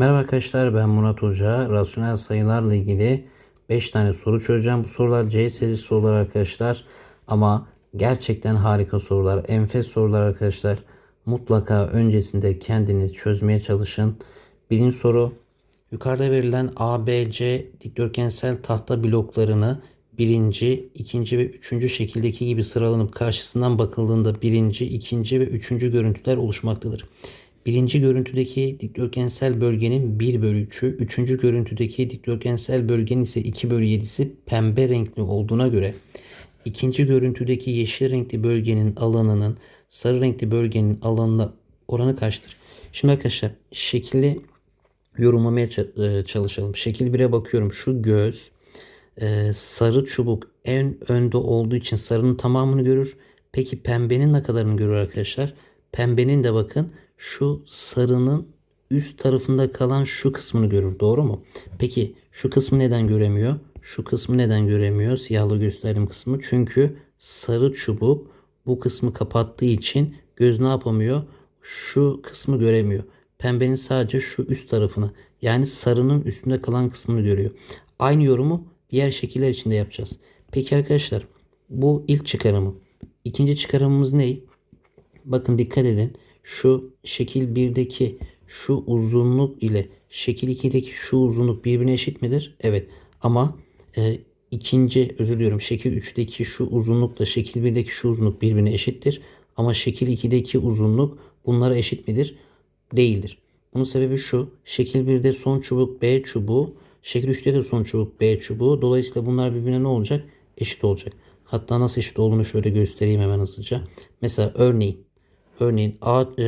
Merhaba arkadaşlar ben Murat Hoca. Rasyonel sayılarla ilgili 5 tane soru çözeceğim. Bu sorular C serisi sorular arkadaşlar. Ama gerçekten harika sorular. Enfes sorular arkadaşlar. Mutlaka öncesinde kendiniz çözmeye çalışın. Birinci soru. Yukarıda verilen ABC dikdörtgensel tahta bloklarını birinci, ikinci ve üçüncü şekildeki gibi sıralanıp karşısından bakıldığında birinci, ikinci ve üçüncü görüntüler oluşmaktadır. Birinci görüntüdeki dikdörtgensel bölgenin 1 bölü 3'ü, üçüncü görüntüdeki dikdörtgensel bölgenin ise 2 bölü 7'si pembe renkli olduğuna göre ikinci görüntüdeki yeşil renkli bölgenin alanının sarı renkli bölgenin alanına oranı kaçtır? Şimdi arkadaşlar şekli yorumlamaya e, çalışalım. Şekil 1'e bakıyorum. Şu göz e, sarı çubuk en önde olduğu için sarının tamamını görür. Peki pembenin ne kadarını görür arkadaşlar? Pembenin de bakın şu sarının üst tarafında kalan şu kısmını görür. Doğru mu? Peki şu kısmı neden göremiyor? Şu kısmı neden göremiyor? Siyahla gösterdiğim kısmı. Çünkü sarı çubuk bu kısmı kapattığı için göz ne yapamıyor? Şu kısmı göremiyor. Pembenin sadece şu üst tarafını yani sarının üstünde kalan kısmını görüyor. Aynı yorumu diğer şekiller için de yapacağız. Peki arkadaşlar bu ilk çıkarımı. İkinci çıkarımımız ne? Bakın dikkat edin. Şu şekil 1'deki şu uzunluk ile şekil 2'deki şu uzunluk birbirine eşit midir? Evet. Ama e, ikinci özür diliyorum şekil 3'teki şu uzunlukla şekil 1'deki şu uzunluk birbirine eşittir. Ama şekil 2'deki uzunluk bunlara eşit midir? Değildir. Bunun sebebi şu. Şekil 1'de son çubuk B çubuğu. Şekil 3'te de son çubuk B çubuğu. Dolayısıyla bunlar birbirine ne olacak? Eşit olacak. Hatta nasıl eşit olduğunu şöyle göstereyim hemen hızlıca. Mesela örneğin Örneğin A, e,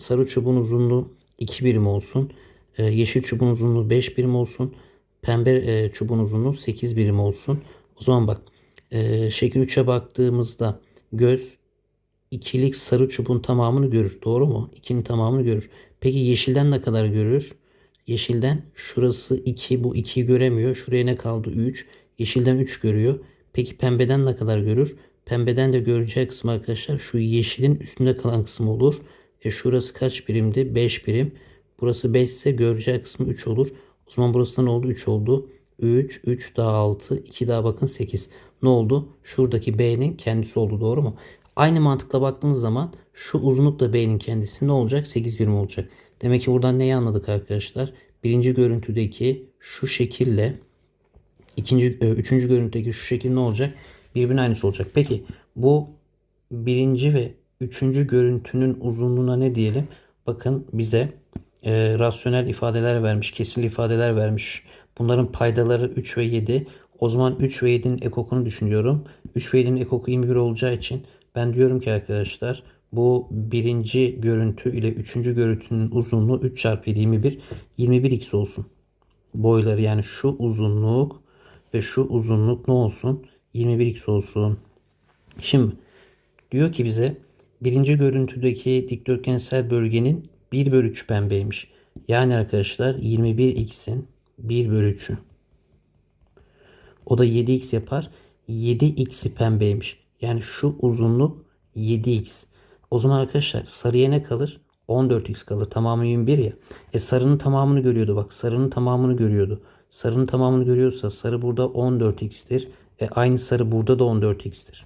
sarı çubuğun uzunluğu 2 birim olsun. E, yeşil çubuğun uzunluğu 5 birim olsun. Pembe e, çubuğun uzunluğu 8 birim olsun. O zaman bak e, şekil 3'e baktığımızda göz ikilik sarı çubuğun tamamını görür. Doğru mu? 2'nin tamamını görür. Peki yeşilden ne kadar görür? Yeşilden şurası 2 bu 2'yi göremiyor. Şuraya ne kaldı? 3. Yeşilden 3 görüyor. Peki pembeden ne kadar görür? Pembeden de göreceği kısım arkadaşlar şu yeşilin üstünde kalan kısım olur. E şurası kaç birimdi? 5 birim. Burası 5 ise göreceği kısmı 3 olur. O zaman burası ne oldu? 3 oldu. 3, 3 daha 6, 2 daha bakın 8. Ne oldu? Şuradaki B'nin kendisi oldu doğru mu? Aynı mantıkla baktığınız zaman şu uzunluk da B'nin kendisi ne olacak? 8 birim olacak. Demek ki buradan neyi anladık arkadaşlar? Birinci görüntüdeki şu şekille ikinci, e, üçüncü görüntüdeki şu şekil ne olacak? Birbirine aynısı olacak. Peki bu birinci ve üçüncü görüntünün uzunluğuna ne diyelim? Bakın bize e, rasyonel ifadeler vermiş, kesirli ifadeler vermiş. Bunların paydaları 3 ve 7. O zaman 3 ve 7'nin ekokunu düşünüyorum. 3 ve 7'nin ekoku 21 olacağı için ben diyorum ki arkadaşlar bu birinci görüntü ile üçüncü görüntünün uzunluğu 3 çarpı 7 21. 21x olsun. Boyları yani şu uzunluk ve şu uzunluk ne olsun? 21x olsun. Şimdi diyor ki bize birinci görüntüdeki dikdörtgensel bölgenin 1 bölü 3 pembeymiş. Yani arkadaşlar 21x'in 1 bölü 3'ü. O da 7x yapar. 7x'i pembeymiş. Yani şu uzunluk 7x. O zaman arkadaşlar sarıya ne kalır? 14x kalır. Tamamı 21 ya. E sarının tamamını görüyordu bak. Sarının tamamını görüyordu. Sarının tamamını görüyorsa sarı burada 14x'tir. E, aynı sarı burada da 14x'tir.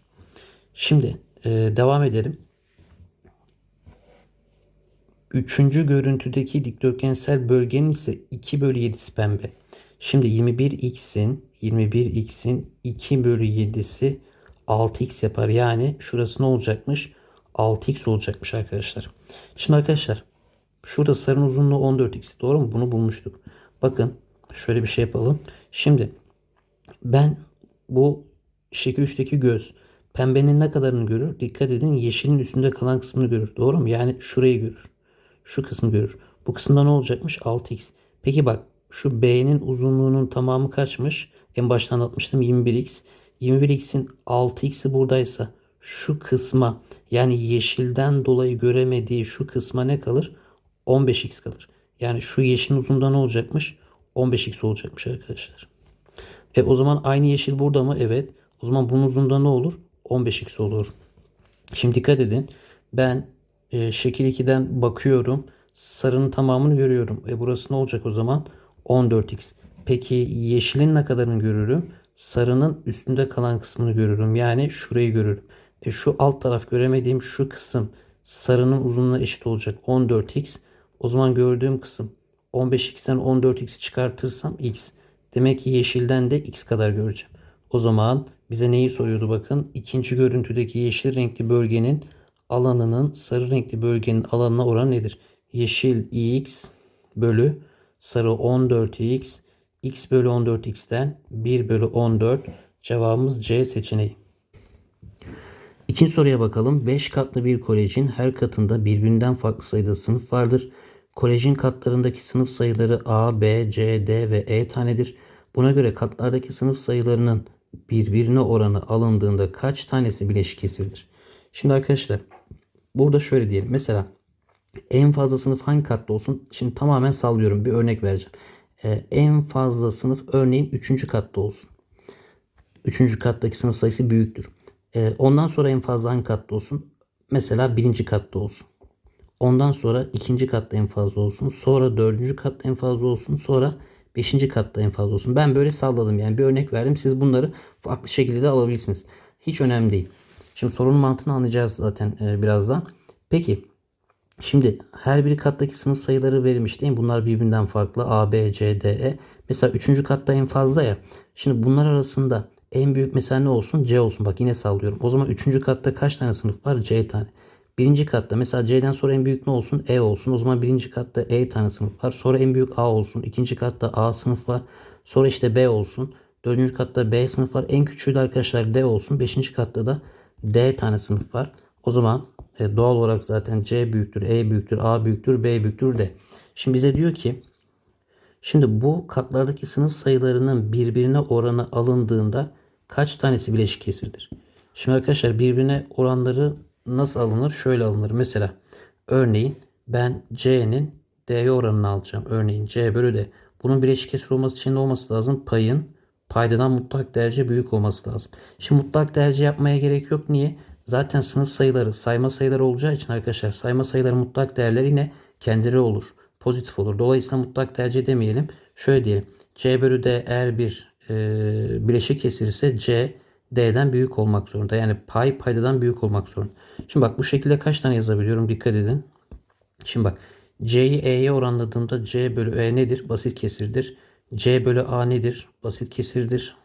Şimdi e, devam edelim. Üçüncü görüntüdeki dikdörtgensel bölgenin ise 2 bölü 7'si pembe. Şimdi 21x'in 21x'in 2 bölü 7'si 6x yapar. Yani şurası ne olacakmış? 6x olacakmış arkadaşlar. Şimdi arkadaşlar şurada sarının uzunluğu 14x. Doğru mu? Bunu bulmuştuk. Bakın şöyle bir şey yapalım. Şimdi ben bu şekil 3'teki göz pembenin ne kadarını görür? Dikkat edin yeşilin üstünde kalan kısmını görür. Doğru mu? Yani şurayı görür. Şu kısmı görür. Bu kısımda ne olacakmış? 6x. Peki bak şu B'nin uzunluğunun tamamı kaçmış? En baştan atmıştım 21x. 21x'in 6x'i buradaysa şu kısma yani yeşilden dolayı göremediği şu kısma ne kalır? 15x kalır. Yani şu yeşilin uzunluğunda ne olacakmış? 15x olacakmış arkadaşlar. E o zaman aynı yeşil burada mı? Evet. O zaman bunun uzunluğunda ne olur? 15x olur. Şimdi dikkat edin. Ben e, şekil 2'den bakıyorum. Sarının tamamını görüyorum. E burası ne olacak o zaman? 14x. Peki yeşilin ne kadarını görürüm? Sarının üstünde kalan kısmını görürüm. Yani şurayı görürüm. E şu alt taraf göremediğim şu kısım sarının uzunluğuna eşit olacak. 14x. O zaman gördüğüm kısım 15x'ten 14x'i çıkartırsam x. Demek ki yeşilden de x kadar göreceğim. O zaman bize neyi soruyordu bakın. İkinci görüntüdeki yeşil renkli bölgenin alanının sarı renkli bölgenin alanına oranı nedir? Yeşil x bölü sarı 14x x bölü 14x'ten 1 bölü 14 cevabımız C seçeneği. İkinci soruya bakalım. 5 katlı bir kolejin her katında birbirinden farklı sayıda sınıf vardır. Kolejin katlarındaki sınıf sayıları A, B, C, D ve E tanedir. Buna göre katlardaki sınıf sayılarının birbirine oranı alındığında kaç tanesi bileşik kesirdir? Şimdi arkadaşlar burada şöyle diyelim. Mesela en fazla sınıf hangi katta olsun? Şimdi tamamen sallıyorum. Bir örnek vereceğim. Ee, en fazla sınıf örneğin 3. katta olsun. 3. kattaki sınıf sayısı büyüktür. Ee, ondan sonra en fazla hangi katta olsun? Mesela 1. katta olsun. Ondan sonra ikinci katta en fazla olsun. Sonra dördüncü katta en fazla olsun. Sonra beşinci katta en fazla olsun. Ben böyle salladım yani bir örnek verdim. Siz bunları farklı şekilde de alabilirsiniz. Hiç önemli değil. Şimdi sorunun mantığını anlayacağız zaten e, birazdan. Peki şimdi her bir kattaki sınıf sayıları verilmiş değil mi? Bunlar birbirinden farklı. A, B, C, D, E. Mesela üçüncü katta en fazla ya. Şimdi bunlar arasında en büyük mesela ne olsun? C olsun. Bak yine sallıyorum. O zaman üçüncü katta kaç tane sınıf var? C tane. Birinci katta mesela C'den sonra en büyük ne olsun? E olsun. O zaman birinci katta E tane sınıf var. Sonra en büyük A olsun. İkinci katta A sınıf var. Sonra işte B olsun. Dördüncü katta B sınıf var. En küçüğü de arkadaşlar D olsun. Beşinci katta da D tane sınıf var. O zaman e, doğal olarak zaten C büyüktür, E büyüktür, A büyüktür, B büyüktür D. Şimdi bize diyor ki şimdi bu katlardaki sınıf sayılarının birbirine oranı alındığında kaç tanesi bileşik kesirdir? Şimdi arkadaşlar birbirine oranları nasıl alınır? Şöyle alınır. Mesela örneğin ben C'nin D'ye oranını alacağım. Örneğin C bölü D. Bunun bileşik kesir olması için ne olması lazım? Payın paydadan mutlak derece büyük olması lazım. Şimdi mutlak derece yapmaya gerek yok. Niye? Zaten sınıf sayıları sayma sayıları olacağı için arkadaşlar sayma sayıları mutlak değerler yine kendileri olur. Pozitif olur. Dolayısıyla mutlak derece demeyelim. Şöyle diyelim. C bölü D eğer bir e, bileşik kesir ise C D'den büyük olmak zorunda. Yani pay paydadan büyük olmak zorunda. Şimdi bak bu şekilde kaç tane yazabiliyorum? Dikkat edin. Şimdi bak C'yi E'ye oranladığımda C bölü E nedir? Basit kesirdir. C bölü A nedir? Basit kesirdir.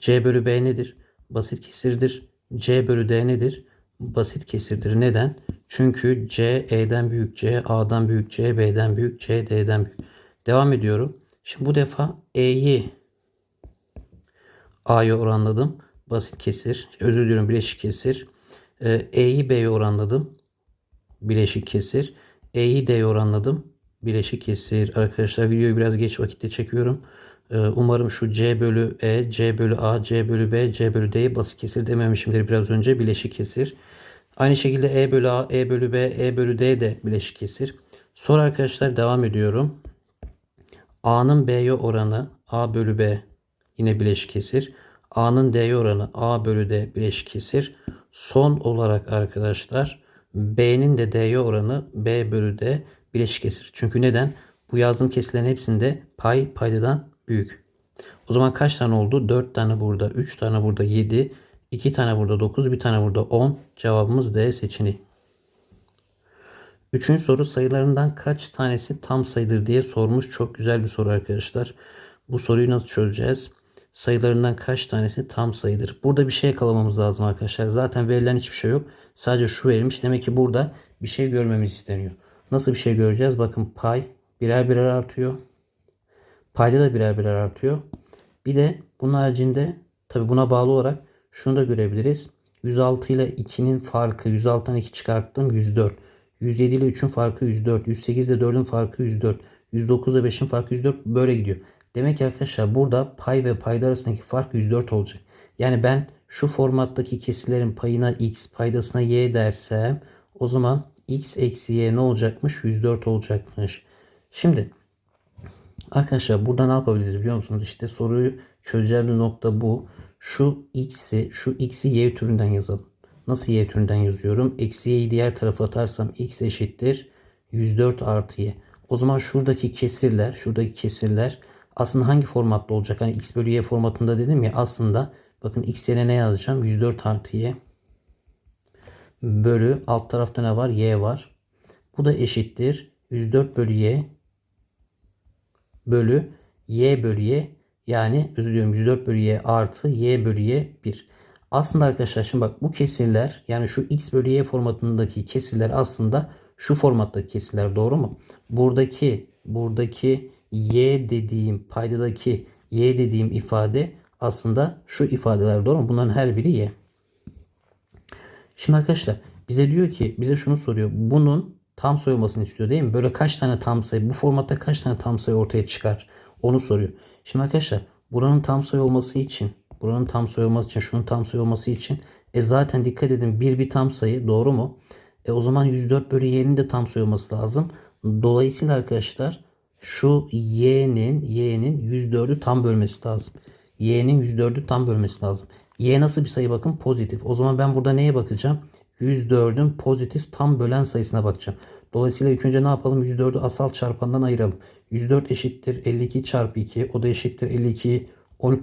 C bölü B nedir? Basit kesirdir. C bölü D nedir? Basit kesirdir. Neden? Çünkü C E'den büyük, C A'dan büyük, C B'den büyük, C D'den büyük. Devam ediyorum. Şimdi bu defa E'yi A'ya oranladım. Basit kesir. Özür diliyorum bileşik kesir. Ee, E'yi B'ye oranladım. Bileşik kesir. E'yi D'ye oranladım. Bileşik kesir. Arkadaşlar videoyu biraz geç vakitte çekiyorum. Ee, umarım şu C bölü E, C bölü A, C bölü B, C bölü D'yi basit kesir dememişimdir biraz önce. Bileşik kesir. Aynı şekilde E bölü A, E bölü B, E bölü D de bileşik kesir. Sonra arkadaşlar devam ediyorum. A'nın B'ye oranı A bölü B yine bileşik kesir. A'nın D'ye oranı A bölü D bileşik kesir. Son olarak arkadaşlar B'nin de D'ye oranı B bölü D bileşik kesir. Çünkü neden? Bu yazdığım kesilerin hepsinde pay paydadan büyük. O zaman kaç tane oldu? 4 tane burada, 3 tane burada 7, 2 tane burada 9, 1 tane burada 10. Cevabımız D seçeneği. Üçüncü soru sayılarından kaç tanesi tam sayıdır diye sormuş. Çok güzel bir soru arkadaşlar. Bu soruyu nasıl çözeceğiz? Sayılarından kaç tanesi tam sayıdır? Burada bir şey yakalamamız lazım arkadaşlar. Zaten verilen hiçbir şey yok. Sadece şu verilmiş. Demek ki burada bir şey görmemiz isteniyor. Nasıl bir şey göreceğiz? Bakın pay birer birer artıyor. Payda da birer birer artıyor. Bir de bunun haricinde tabi buna bağlı olarak şunu da görebiliriz. 106 ile 2'nin farkı 106'dan 2 çıkarttım 104. 107 ile 3'ün farkı 104. 108 ile 4'ün farkı 104. 109 ile 5'in farkı 104 böyle gidiyor. Demek ki arkadaşlar burada pay ve payda arasındaki fark 104 olacak. Yani ben şu formattaki kesilerin payına x paydasına y dersem o zaman x eksi y ne olacakmış? 104 olacakmış. Şimdi arkadaşlar burada ne yapabiliriz biliyor musunuz? İşte soruyu çözeceğimiz nokta bu. Şu x'i şu x'i y türünden yazalım. Nasıl y türünden yazıyorum? Eksi y'yi diğer tarafa atarsam x eşittir. 104 artı y. O zaman şuradaki kesirler, şuradaki kesirler aslında hangi formatta olacak? Hani x bölü y formatında dedim ya aslında bakın x yerine ne yazacağım? 104 artı y bölü alt tarafta ne var? y var. Bu da eşittir. 104 bölü y bölü y bölü y yani özür diliyorum 104 bölü y artı y bölü y 1. Aslında arkadaşlar şimdi bak bu kesirler yani şu x bölü y formatındaki kesirler aslında şu formattaki kesirler doğru mu? Buradaki buradaki y dediğim paydadaki y dediğim ifade aslında şu ifadeler doğru mu? Bunların her biri y. Şimdi arkadaşlar bize diyor ki bize şunu soruyor. Bunun tam sayı olmasını istiyor değil mi? Böyle kaç tane tam sayı bu formatta kaç tane tam sayı ortaya çıkar? Onu soruyor. Şimdi arkadaşlar buranın tam sayı olması için buranın tam sayı olması için şunun tam sayı olması için e zaten dikkat edin bir bir tam sayı doğru mu? E o zaman 104 bölü y'nin de tam sayı olması lazım. Dolayısıyla arkadaşlar şu y'nin y'nin 104'ü tam bölmesi lazım. y'nin 104'ü tam bölmesi lazım. y nasıl bir sayı bakın pozitif. O zaman ben burada neye bakacağım? 104'ün pozitif tam bölen sayısına bakacağım. Dolayısıyla ilk önce ne yapalım? 104'ü asal çarpandan ayıralım. 104 eşittir 52 çarpı 2. O da eşittir 52 13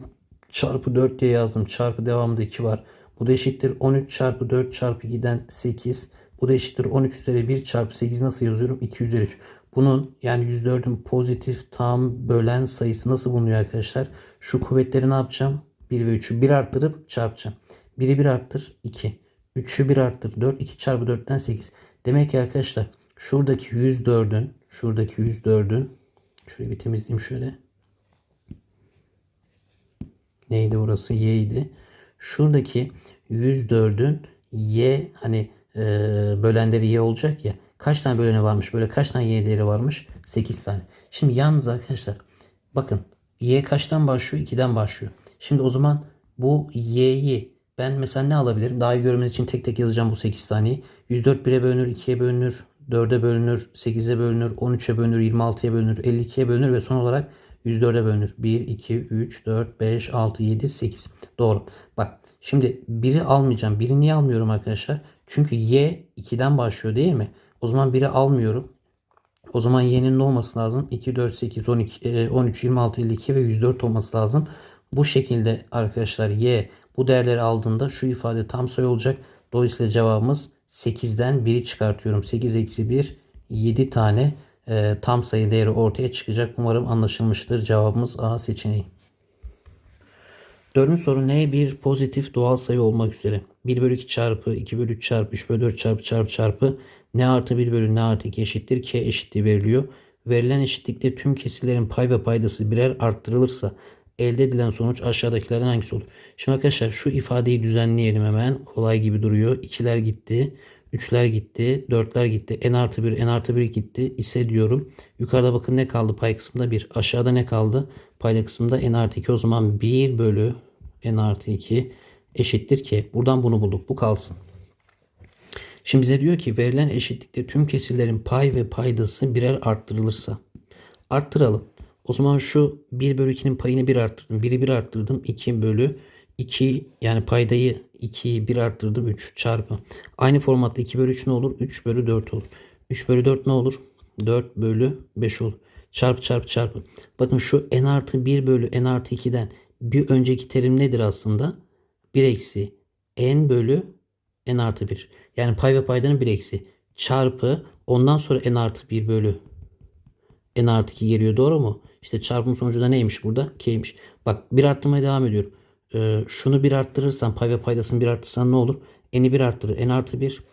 çarpı 4 diye yazdım. Çarpı devamında 2 var. Bu da eşittir 13 çarpı 4 çarpı 2'den 8. Bu da eşittir 13 üzeri 1 çarpı 8 nasıl yazıyorum? 2 üzeri 3. Bunun yani 104'ün pozitif tam bölen sayısı nasıl bulunuyor arkadaşlar? Şu kuvvetleri ne yapacağım? 1 ve 3'ü 1 arttırıp çarpacağım. 1'i 1 arttır 2. 3'ü 1 arttır 4. 2 çarpı 4'ten 8. Demek ki arkadaşlar şuradaki 104'ün şuradaki 104'ün şöyle bir temizleyeyim şöyle. Neydi burası? Y idi. Şuradaki 104'ün Y hani e, bölenleri Y olacak ya. Kaç tane böleni varmış? Böyle kaç tane Y değeri varmış? 8 tane. Şimdi yalnız arkadaşlar bakın Y kaçtan başlıyor? 2'den başlıyor. Şimdi o zaman bu Y'yi ben mesela ne alabilirim? Daha iyi görmeniz için tek tek yazacağım bu 8 taneyi. 104 1'e bölünür, 2'ye bölünür, 4'e bölünür, 8'e bölünür, 13'e bölünür, 26'ya bölünür, 52'ye bölünür ve son olarak 104'e bölünür. 1, 2, 3, 4, 5, 6, 7, 8. Doğru. Bak şimdi biri almayacağım. Biri niye almıyorum arkadaşlar? Çünkü y 2'den başlıyor değil mi? O zaman biri almıyorum. O zaman y'nin ne olması lazım? 2, 4, 8, 12, 13, 26, 52 ve 104 olması lazım. Bu şekilde arkadaşlar y bu değerleri aldığında şu ifade tam sayı olacak. Dolayısıyla cevabımız 8'den 1'i çıkartıyorum. 8 eksi 1 7 tane e, tam sayı değeri ortaya çıkacak. Umarım anlaşılmıştır. Cevabımız A seçeneği. Dördüncü soru ne? Bir pozitif doğal sayı olmak üzere. 1 bölü 2 çarpı 2 bölü 3 çarpı 3 bölü 4 çarpı çarpı çarpı ne artı 1 bölü ne artı 2 eşittir k eşitliği veriliyor. Verilen eşitlikte tüm kesirlerin pay ve paydası birer arttırılırsa elde edilen sonuç aşağıdakilerden hangisi olur? Şimdi arkadaşlar şu ifadeyi düzenleyelim hemen. Kolay gibi duruyor. 2'ler gitti. 3'ler gitti. 4'ler gitti. n artı 1 n artı 1 gitti. ise diyorum. Yukarıda bakın ne kaldı? Pay kısmında 1. Aşağıda ne kaldı? Payda kısmında n artı 2. O zaman 1 bölü n artı 2 eşittir ki. Buradan bunu bulduk. Bu kalsın. Şimdi bize diyor ki verilen eşitlikte tüm kesirlerin pay ve paydası birer arttırılırsa. Arttıralım. O zaman şu 1 bölü 2'nin payını 1 arttırdım. 1'i 1 arttırdım. 2 bölü 2 yani paydayı 2'yi 1 arttırdım 3 çarpı. Aynı formatta 2 bölü 3 ne olur? 3 bölü 4 olur. 3 bölü 4 ne olur? 4 bölü 5 olur. Çarpı çarpı çarpı. Bakın şu n artı 1 bölü n artı 2'den bir önceki terim nedir aslında? 1 eksi n bölü n artı 1. Yani pay ve paydanın 1 eksi. Çarpı ondan sonra n artı 1 bölü n artı 2 geliyor doğru mu? İşte çarpım sonucu da neymiş burada? K'ymiş. Bak bir arttırmaya devam ediyorum. Ee, şunu bir arttırırsan pay ve paydasını bir arttırırsan ne olur? N'i bir arttırır. N artı 1.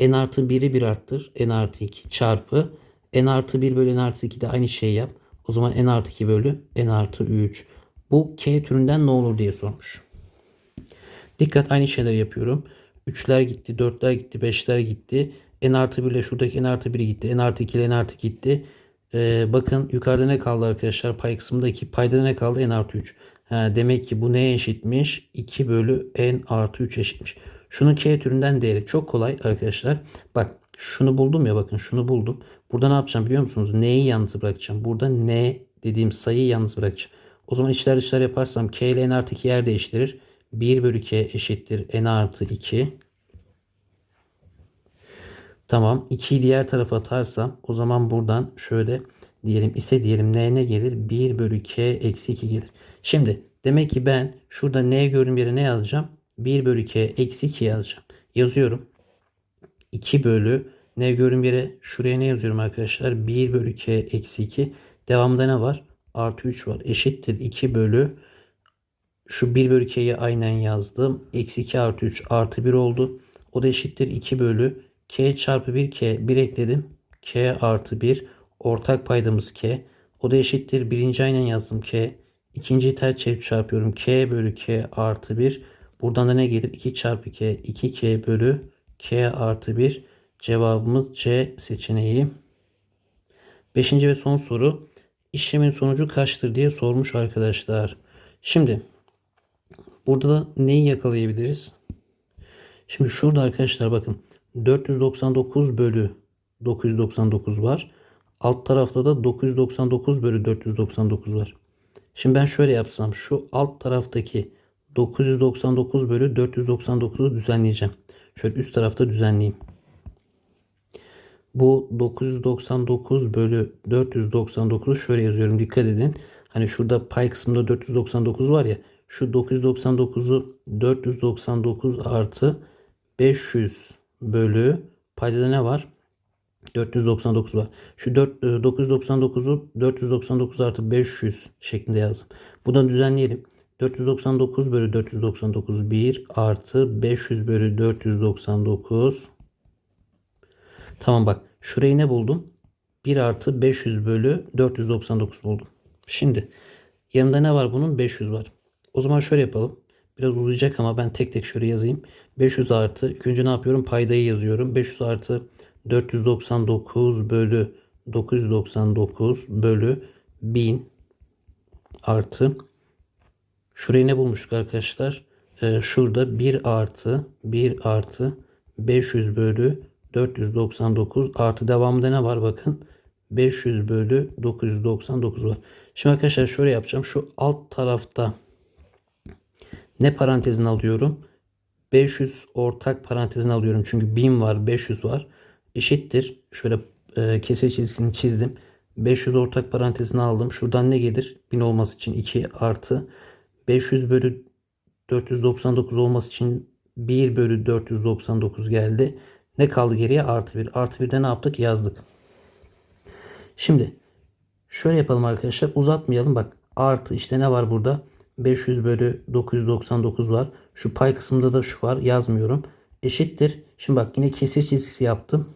N artı 1'i bir arttır. N artı 2 çarpı. N artı 1 bölü N artı 2 de aynı şeyi yap. O zaman N artı 2 bölü N artı 3. Bu K türünden ne olur diye sormuş. Dikkat aynı şeyler yapıyorum. 3'ler gitti, 4'ler gitti, 5'ler gitti. N artı 1 ile şuradaki N artı 1 gitti. N artı 2 ile N artı gitti. Ee, bakın yukarıda ne kaldı arkadaşlar? Pay kısmındaki payda ne kaldı? N artı 3. Ha, demek ki bu neye eşitmiş? 2 bölü N artı 3 eşitmiş. Şunun K türünden değeri çok kolay arkadaşlar. Bak şunu buldum ya bakın şunu buldum. Burada ne yapacağım biliyor musunuz? N'yi yalnız bırakacağım. Burada N dediğim sayıyı yalnız bırakacağım. O zaman içler dışlar yaparsam K ile N artı 2 yer değiştirir. 1 bölü K eşittir N artı 2. Tamam. 2'yi diğer tarafa atarsam o zaman buradan şöyle diyelim ise diyelim n ne gelir? 1 bölü k eksi 2 gelir. Şimdi demek ki ben şurada n görünüm yerine ne yazacağım? 1 bölü k eksi 2 yazacağım. Yazıyorum. 2 bölü ne görünüm yere şuraya ne yazıyorum arkadaşlar? 1 bölü k eksi 2. Devamında ne var? Artı 3 var. Eşittir 2 bölü şu 1 bölü k'yi aynen yazdım. Eksi 2 artı 3 artı 1 oldu. O da eşittir 2 bölü k çarpı 1 k. 1 ekledim. k artı 1. Ortak paydamız k. O da eşittir. Birinci aynen yazdım k. İkinciyi ters çevirip çarpıyorum. k bölü k artı 1. Buradan da ne gelir? 2 çarpı k. 2k bölü k artı 1. Cevabımız C seçeneği. Beşinci ve son soru. İşlemin sonucu kaçtır diye sormuş arkadaşlar. Şimdi burada da neyi yakalayabiliriz? Şimdi şurada arkadaşlar bakın 499 bölü 999 var. Alt tarafta da 999 bölü 499 var. Şimdi ben şöyle yapsam şu alt taraftaki 999 bölü 499'u düzenleyeceğim. Şöyle üst tarafta düzenleyeyim. Bu 999 bölü 499 şöyle yazıyorum dikkat edin. Hani şurada pay kısmında 499 var ya şu 999'u 499 artı 500 bölü payda da ne var? 499 var. Şu 4, 999'u 499 artı 500 şeklinde yazdım. Buradan düzenleyelim. 499 bölü 499 1 artı 500 bölü 499 Tamam bak şurayı ne buldum? 1 artı 500 bölü 499 buldum. Şimdi yanında ne var bunun? 500 var. O zaman şöyle yapalım. Biraz uzayacak ama ben tek tek şöyle yazayım. 500 artı. İlk önce ne yapıyorum? Paydayı yazıyorum. 500 artı 499 bölü 999 bölü 1000 artı şurayı ne bulmuştuk arkadaşlar? Ee, şurada 1 artı 1 artı 500 bölü 499 artı devamında ne var bakın 500 bölü 999 var. Şimdi arkadaşlar şöyle yapacağım. Şu alt tarafta ne parantezini alıyorum? 500 ortak parantezini alıyorum. Çünkü 1000 var 500 var. Eşittir. Şöyle e, kesir çizgisini çizdim. 500 ortak parantezini aldım. Şuradan ne gelir? 1000 olması için 2 artı 500 bölü 499 olması için 1 bölü 499 geldi. Ne kaldı geriye? Artı 1. Artı 1'de ne yaptık? Yazdık. Şimdi şöyle yapalım arkadaşlar. Uzatmayalım. Bak artı işte ne var burada? 500 bölü 999 var. Şu pay kısmında da şu var. Yazmıyorum. Eşittir. Şimdi bak yine kesir çizgisi yaptım.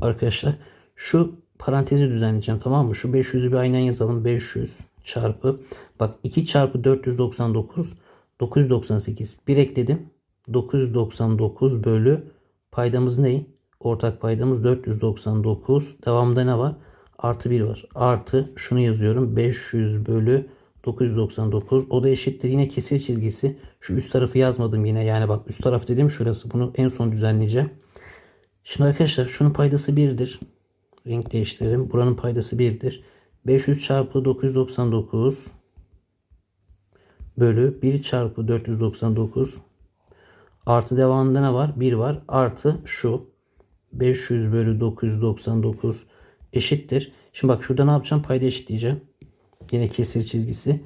Arkadaşlar şu parantezi düzenleyeceğim tamam mı? Şu 500'ü bir aynen yazalım. 500 çarpı bak 2 çarpı 499 998. Bir ekledim. 999 bölü paydamız ne? Ortak paydamız 499. Devamında ne var? Artı 1 var. Artı şunu yazıyorum. 500 bölü 999. O da eşittir. Yine kesir çizgisi. Şu üst tarafı yazmadım yine. Yani bak üst taraf dedim şurası. Bunu en son düzenleyeceğim. Şimdi arkadaşlar şunun paydası 1'dir. Renk değiştirelim. Buranın paydası 1'dir. 500 çarpı 999 bölü 1 çarpı 499 artı devamında ne var? 1 var. Artı şu 500 bölü 999 eşittir. Şimdi bak şurada ne yapacağım? Payda eşitleyeceğim. Yine kesir çizgisi.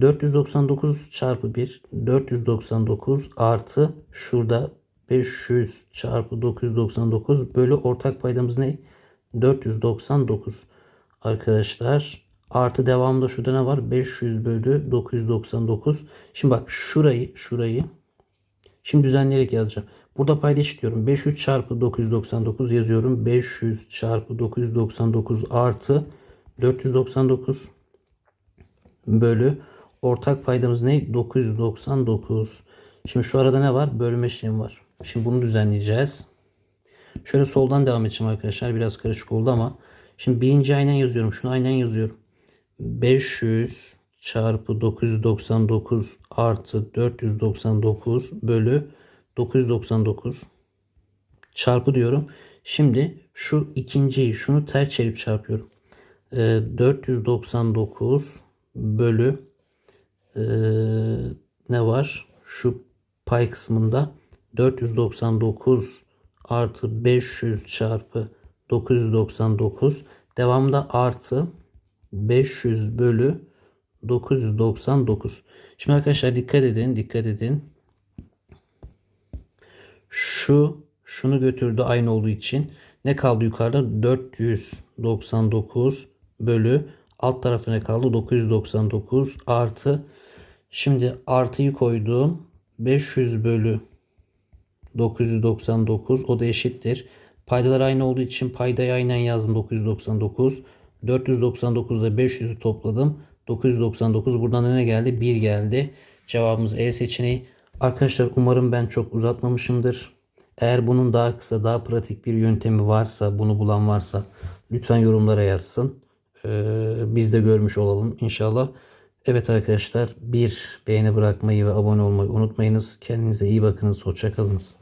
499 çarpı 1 499 artı şurada 500 çarpı 999 bölü ortak paydamız ne? 499 arkadaşlar. Artı devamında şurada ne var? 500 bölü 999. Şimdi bak şurayı şurayı şimdi düzenleyerek yazacağım. Burada payda eşitliyorum. 500 çarpı 999 yazıyorum. 500 çarpı 999 artı 499 bölü ortak paydamız ne? 999. Şimdi şu arada ne var? Bölme işlemi var. Şimdi bunu düzenleyeceğiz. Şöyle soldan devam edeceğim arkadaşlar. Biraz karışık oldu ama. Şimdi birinci aynen yazıyorum. Şunu aynen yazıyorum. 500 çarpı 999 artı 499 bölü 999 çarpı diyorum. Şimdi şu ikinciyi şunu ters çevirip çarpıyorum. E, 499 bölü e, ne var? Şu pay kısmında 499 artı 500 çarpı 999 devamında artı 500 bölü 999. Şimdi arkadaşlar dikkat edin, dikkat edin. Şu şunu götürdü aynı olduğu için ne kaldı yukarıda? 499 bölü alt tarafta ne kaldı? 999 artı şimdi artıyı koydum. 500 bölü 999 o da eşittir. Paydalar aynı olduğu için paydayı aynen yazdım 999. 499 ile 500'ü topladım. 999 buradan da ne geldi? 1 geldi. Cevabımız E seçeneği. Arkadaşlar umarım ben çok uzatmamışımdır. Eğer bunun daha kısa, daha pratik bir yöntemi varsa, bunu bulan varsa lütfen yorumlara yazsın. Ee, biz de görmüş olalım inşallah. Evet arkadaşlar bir beğeni bırakmayı ve abone olmayı unutmayınız. Kendinize iyi bakınız. Hoşçakalınız.